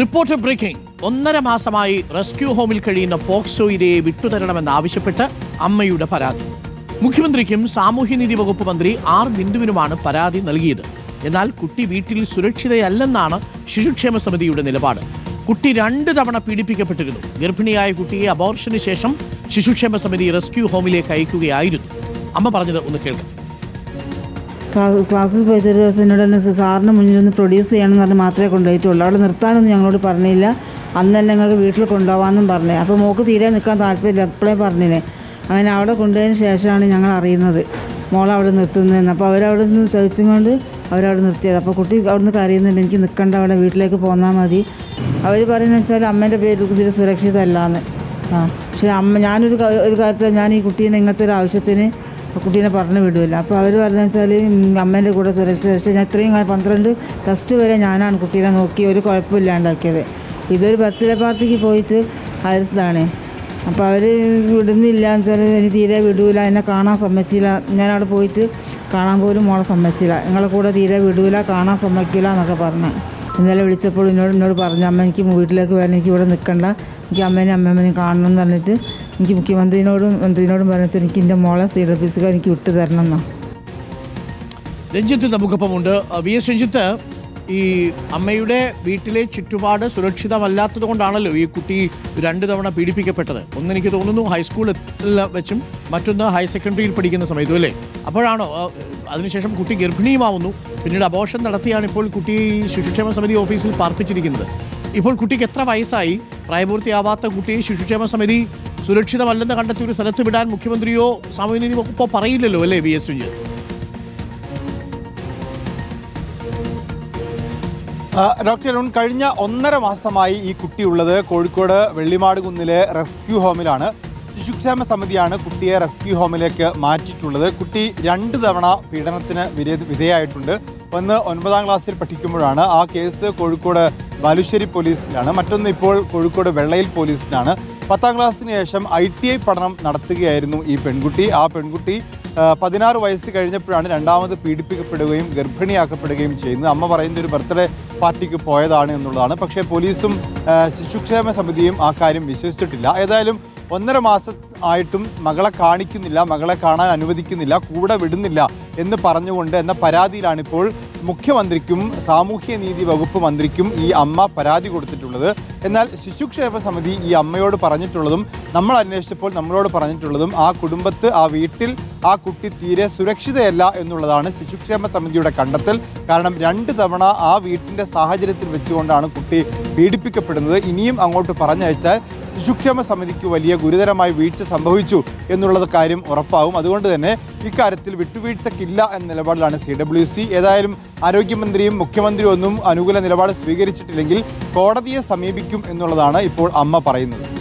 Reporter breaking. ഒന്നര മാസമായി rescue ഹോമിൽ കഴിയുന്ന പോക്സോ ഇരയെ വിട്ടുതരണമെന്നാവശ്യപ്പെട്ട് അമ്മയുടെ പരാതി. മുഖ്യമന്ത്രിക്കും സാമൂഹ്യനീതി വകുപ്പ് മന്ത്രി ആർ ബിന്ദുവിനുമാണ് പരാതി നൽകിയത്. എന്നാൽ കുട്ടി വീട്ടിൽ സുരക്ഷിതയല്ലെന്നാണ് ശിശുക്ഷേമ സമിതിയുടെ നിലപാട്. കുട്ടി രണ്ട് തവണ പീഡിപ്പിക്കപ്പെട്ടിരുന്നു. ഗർഭിണിയായ കുട്ടിയെ അബോർഷന് ശേഷം ശിശുക്ഷേമ സമിതി റെസ്ക്യൂ ഹോമിലേക്ക് അയക്കുകയായിരുന്നു. അമ്മ പറഞ്ഞത് ഒന്ന് കേൾക്കാം. ക്ലാസ്സിൽ പോയിട്ട് ഒരു ദിവസം എന്നോട് തന്നെ സാറിന് മുന്നിൽ ഒന്ന് പ്രൊഡ്യൂസ് ചെയ്യണമെന്ന് പറഞ്ഞ് മാത്രമേ കൊണ്ടുപോയിട്ടുള്ളൂ. അവിടെ നിർത്താനൊന്നും ഞങ്ങളോട് പറഞ്ഞില്ല. അന്ന് തന്നെ ഞങ്ങൾക്ക് വീട്ടിൽ കൊണ്ടുപോകാമെന്നും പറഞ്ഞേ. അപ്പോൾ മോക്ക് തീരെ നിൽക്കാൻ താല്പര്യമില്ല. എപ്പോഴേ പറഞ്ഞില്ലേ അങ്ങനെ അവിടെ കൊണ്ടുപോയതിന് ശേഷമാണ് ഞങ്ങൾ അറിയുന്നത്. മോൾ അവിടെ നിർത്തുന്നതെന്ന്. അപ്പോൾ അവരവിടെ നിന്ന് ചോദിച്ചും കൊണ്ട് അവരവിടെ നിർത്തിയത്. അപ്പോൾ കുട്ടി അവിടെ നിന്ന് കരയുന്നുണ്ട് എനിക്ക് നിൽക്കണ്ട അവിടെ വീട്ടിലേക്ക് പോന്നാൽ മതി. അവർ പറയുന്നത് വെച്ചാൽ അമ്മേന്റെ പേര് ഇതിൽ സുരക്ഷിതമല്ലാന്ന്. ആ പക്ഷേ അമ്മ ഞാനൊരു ഒരു കാര്യത്തിൽ ഞാൻ ഈ കുട്ടീനെ ഇങ്ങനത്തെ ഒരു ആവശ്യത്തിന് കുട്ടീനെ പറഞ്ഞു വിടുമല്ല അപ്പോൾ അവർ പറഞ്ഞു വെച്ചാൽ അമ്മേന്റെ കൂടെ സുരക്ഷിത ഞാൻ ഇത്രയും കാലം പന്ത്രണ്ട് ടെസ്റ്റ് വരെ ഞാനാണ് കുട്ടീനെ നോക്കി ഒരു കുഴപ്പമില്ലാണ്ടാക്കിയത്. ഇതൊരു ബർത്ത്ഡേ പാർട്ടിക്ക് പോയിട്ട് അയച്ചതാണ് അപ്പോൾ അവർ വിടുന്നില്ല എന്ന് വെച്ചാൽ എനിക്ക് തീരെ വിടൂല. എന്നെ കാണാൻ സമ്മതിച്ചില്ല. ഞാൻ അവിടെ പോയിട്ട് കാണാൻ പോലും മോളെ സമ്മതിച്ചില്ല. നിങ്ങളെ കൂടെ തീരെ വിടൂല കാണാൻ സമ്മതിക്കില്ല എന്നൊക്കെ പറഞ്ഞു. ഇന്നലെ വിളിച്ചപ്പോൾ എന്നോട് എന്നോട് പറഞ്ഞു അമ്മ എനിക്ക് വീട്ടിലേക്ക് വരണം. എനിക്ക് ഇവിടെ നിൽക്കണ്ട. എനിക്ക് അമ്മേനെ അമ്മേമ്മനെയും കാണണം എന്ന് പറഞ്ഞിട്ട് എനിക്ക് മുഖ്യമന്ത്രിനോടും മന്ത്രിനോടും പറഞ്ഞാൽ എനിക്ക് എന്റെ മോളെ സി എനിക്ക് വിട്ടു തരണം എന്നാ രഞ്ജിത്ത് നമുക്കൊപ്പമുണ്ട്. വി. എസ്. രഞ്ജിത്ത് ഈ അമ്മയുടെ വീട്ടിലെ ചുറ്റുപാട് സുരക്ഷിതമല്ലാത്തത് കൊണ്ടാണല്ലോ ഈ കുട്ടി രണ്ട് തവണ പീഡിപ്പിക്കപ്പെട്ടത്. ഒന്ന് എനിക്ക് തോന്നുന്നു ഹൈസ്കൂളിൽ വെച്ചും മറ്റൊന്ന് ഹയർ സെക്കൻഡറിയിൽ പഠിക്കുന്ന സമയത്തും അല്ലേ? അപ്പോഴാണോ അതിനുശേഷം കുട്ടി ഗർഭിണിയുമാവുന്നു. പിന്നീട് അബോഷൻ നടത്തിയാണ് ഇപ്പോൾ കുട്ടി ശിശുക്ഷേമ സമിതി ഓഫീസിൽ പാർപ്പിച്ചിരിക്കുന്നത്. ഇപ്പോൾ കുട്ടിക്ക് എത്ര വയസ്സായി? പ്രായപൂർത്തിയാവാത്ത കുട്ടിയെ ശിശുക്ഷേമ സമിതി സുരക്ഷിതമല്ലെന്ന് കണ്ടെത്തി ഒരു സ്ഥലത്ത് വിടാൻ മുഖ്യമന്ത്രിയോ സാമൂഹ്യനീതി വകുപ്പോ പറയില്ലല്ലോ അല്ലേ V S Vijayan? Doctor Arun കഴിഞ്ഞ ഒന്നര മാസമായി ഈ കുട്ടിയുള്ളത് കോഴിക്കോട് വെള്ളിമാട് കുന്നിലെ റെസ്ക്യൂ ഹോമിലാണ്. ശിശുക്ഷേമ സമിതിയാണ് കുട്ടിയെ റെസ്ക്യൂ ഹോമിലേക്ക് മാറ്റിയിട്ടുള്ളത്. കുട്ടി രണ്ട് തവണ പീഡനത്തിന് വിധേ- വിധേയമായിട്ടുണ്ട് ഒന്ന് ഒൻപതാം ക്ലാസ്സിൽ പഠിക്കുമ്പോഴാണ് ആ കേസ് കോഴിക്കോട് ബാലുശ്ശേരി പോലീസിലാണ്. മറ്റൊന്ന് ഇപ്പോൾ കോഴിക്കോട് വെള്ളയിൽ പോലീസിലാണ്. പത്താം ക്ലാസ്സിന് ശേഷം ഐ ടി ഐ പഠനം നടത്തുകയായിരുന്നു ഈ പെൺകുട്ടി. ആ പെൺകുട്ടി പതിനാറ് വയസ്സ് കഴിഞ്ഞപ്പോഴാണ് രണ്ടാമത് പീഡിപ്പിക്കപ്പെടുകയും ഗർഭിണിയാക്കപ്പെടുകയും ചെയ്യുന്നത്. അമ്മ പറയുന്ന ഒരു ബർത്ത്ഡേ പാർട്ടിക്ക് പോയതാണ് എന്നുള്ളതാണ്. പക്ഷേ പോലീസും ശിശുക്ഷേമ സമിതിയും ആ കാര്യം വിശ്വസിച്ചിട്ടില്ല. ഏതായാലും ഒന്നര മാസം ആയിട്ടും മകളെ കാണിക്കുന്നില്ല മകളെ കാണാൻ അനുവദിക്കുന്നില്ല കൂടെ വിടുന്നില്ല. എന്ന് പറഞ്ഞുകൊണ്ട് എന്ന പരാതിയിലാണ് ഇപ്പോൾ മുഖ്യമന്ത്രിക്കും സാമൂഹ്യനീതി വകുപ്പ് മന്ത്രിക്കും ഈ അമ്മ പരാതി കൊടുത്തിട്ടുള്ളത്. എന്നാൽ ശിശുക്ഷേമ സമിതി ഈ അമ്മയോട് പറഞ്ഞിട്ടുള്ളതും നമ്മൾ അന്വേഷിച്ചപ്പോൾ നമ്മളോട് പറഞ്ഞിട്ടുള്ളതും ആ കുടുംബത്ത് ആ വീട്ടിൽ ആ കുട്ടി തീരെ സുരക്ഷിതയല്ല എന്നുള്ളതാണ് ശിശുക്ഷേമ സമിതിയുടെ കണ്ടെത്തൽ. കാരണം രണ്ട് തവണ ആ വീട്ടിന്റെ സാഹചര്യത്തിൽ വെച്ചുകൊണ്ടാണ് കുട്ടി പീഡിപ്പിക്കപ്പെടുന്നത്. ഇനിയും അങ്ങോട്ട് പറഞ്ഞയച്ചാൽ ശിശുക്ഷേമ സമിതിക്ക് വലിയ ഗുരുതരമായ വീഴ്ച സംഭവിച്ചു എന്നുള്ളത് കാര്യം ഉറപ്പാവും. അതുകൊണ്ട് തന്നെ ഇക്കാര്യത്തിൽ വിട്ടുവീഴ്ചക്കില്ല എന്ന നിലപാടിലാണ് സി ഡബ്ല്യു സി. ഏതായാലും ആരോഗ്യമന്ത്രിയും മുഖ്യമന്ത്രിയും ഒന്നും അനുകൂല നിലപാട് സ്വീകരിച്ചിട്ടില്ലെങ്കിൽ കോടതിയെ സമീപിക്കും എന്നുള്ളതാണ് ഇപ്പോൾ അമ്മ പറയുന്നത്.